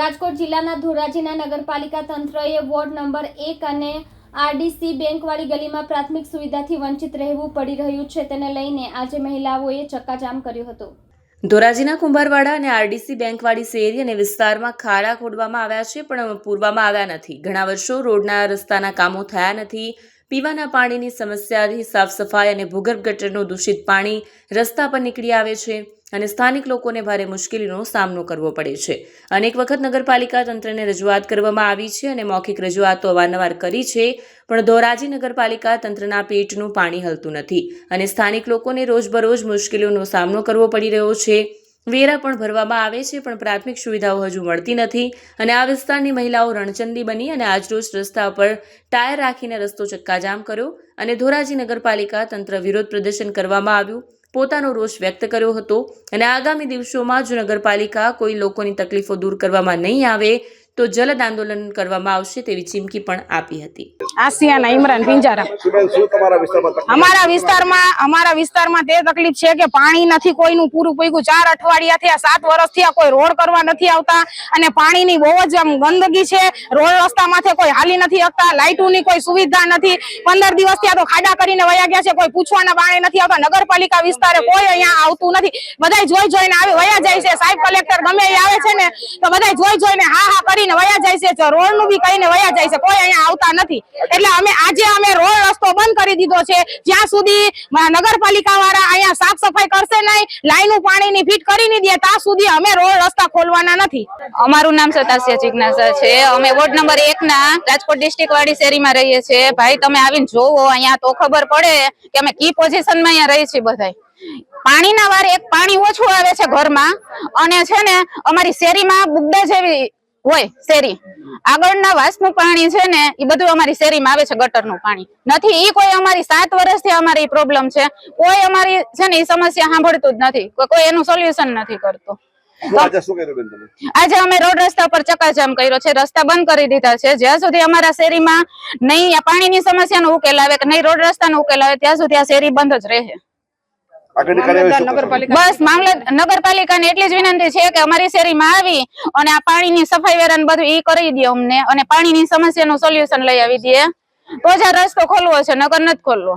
રાજકોટ જિલ્લાના ધોરાજીના નગરપાલિકા તંત્રએ વોર્ડ નંબર એક અને આરડીસી બેંકવાળી ગલીમાં પ્રાથમિક સુવિધાથી વંચિત રહેવું પડી રહ્યું છે. તેને લઈને આજે મહિલાઓએ ચક્કાજામ કર્યો હતો. ધોરાજીના કુંભારવાડા અને આરડીસી બેંકવાળી શેરી અને વિસ્તારમાં ખાડા ખોડવામાં આવ્યા છે, પણ પૂરવામાં આવ્યા નથી. ઘણા વર્ષો રોડના રસ્તાના કામો થયા નથી. પીવાના પાણીની સમસ્યાથી સાફ સફાઈ અને ભૂગર્ભ ગટરનું દૂષિત પાણી રસ્તા પર નીકળી આવે છે અને સ્થાનિક લોકોને ભારે મુશ્કેલીનો સામનો કરવો પડે છે. અનેક વખત નગરપાલિકા તંત્રને રજૂઆત કરવામાં આવી છે અને મૌખિક રજૂઆતો અવારનવાર કરી છે, પણ ધોરાજી નગરપાલિકા તંત્રના પેટનું પાણી હલતું નથી અને સ્થાનિક લોકોને રોજબરોજ મુશ્કેલીઓનો સામનો કરવો પડી રહ્યો છે. વેરા પણ ભરવામાં આવે છે, પણ પ્રાથમિક સુવિધાઓ હજુ મળતી નથી અને આ વિસ્તારની મહિલાઓ રણચંદી બની અને આજરોજ રસ્તા પર ટાયર રાખીને રસ્તો ચક્કાજામ કર્યો અને ધોરાજી નગરપાલિકા તંત્ર વિરોધ પ્રદર્શન કરવામાં આવ્યું. પોતાનો રોષ વ્યક્ત કર્યો હતો અને આગામી દિવસોમાં જો નગરપાલિકા કોઈ લોકોની તકલીફો દૂર કરવામાં નહીં આવે તો જલદ આંદોલન કરવામાં આવશે તેવી ચીમકી પણ આપી હતી. આસિયાના ઇમરાન પિંજારા. અમારા વિસ્તારમાં અમારા વિસ્તારમાં તે તકલીફ છે કે પાણી નથી કોઈનું પૂરું પૂરું ચાર અઠવાડિયા થયા સાત વર્ષ થયા કોઈ રોડ કરવા નથી આવતા અને પાણીની બહુ જ આમ ગંદકી છે. રોડ રસ્તા માથે કોઈ હાલી નથી શકતા લાઇટોની કોઈ સુવિધા નથી. પંદર દિવસ થયા તો ખાડા કરીને વયા ગયા છે કોઈ પૂછવાના બાણે નથી આવતા. નગરપાલિકા વિસ્તારે કોઈ અહીંયા આવતું નથી. બધા જોઈ જોઈને આવી વયા જાય છે. સાહેબ કલેક્ટર ગમે એ આવે છે ને તો બધા જોઈ જોઈને હા હા કરીને વયા જાય છે રોડનું બી કહીને વયા જાય છે, કોઈ અહીંયા આવતા નથી. એટલે અમે, આજે અમે રોડ રસ્તો બંધ કરી દીધો છે, જ્યાં સુધી નગરપાલિકા વાળા અહીંયા સાફ સફાઈ કરશે નહીં, લાઈનું પાણીની ફીટ કરી દે, ત્યાં સુધી અમે રોડ રસ્તા ખોલવાના નથી. અમારું નામ સતાસ્ય જિજ્ઞાસા છે. અમે વોર્ડ નંબર એક ના રાજકોટ ડિસ્ટ્રિક્ટ વાળી શેરીમાં રહીએ છીએ. ભાઈ, તમે આવીને જોવો, અહીંયા તો ખબર પડે કે અમે કી પોઝિશનમાં અહીંયા રહીએ છીએ બધા પાણીના વારે એક પાણી ઓછું આવે છે ઘરમાં. અને છે ને, અમારી શેરીમાં બુગડા જેવી હોય શેરી. આગળના વાસનું પાણી છે ને એ બધું અમારી શેરીમાં આવે છે ગટરનું પાણી. નથી ઈ કોઈ અમારી સાત વર્ષથી અમારી પ્રોબ્લેમ છે. કોઈ અમારી છે ને એ સમસ્યા સાંભળતું જ નથી. કોઈ- એનું સોલ્યુશન નથી કરતું. આજે અમે રોડ રસ્તા પર ચકાજામ કર્યો છે રસ્તા બંધ કરી દીધા છે. જ્યાં સુધી અમારા શેરીમાં નહીં પાણીની સમસ્યાનો ઉકેલ આવે કે નહીં રોડ રસ્તાનો ઉકેલ આવે ત્યાં સુધી આ શેરી બંધ જ રહે આગળની કાર્યવાહી શું કરશો? બસ મામલે નગરપાલિકાને એટલી જ વિનંતી છે કે અમારી શેરીમાં આવી અને આ પાણીની સફાઈ વેરાન બધું ઈ કરી દે અમને અને પાણીની સમસ્યાનું સોલ્યુશન લઈ આવી દે. તો જ આ રસ્તો ખોલવો છે નગર નથી ખોલવો.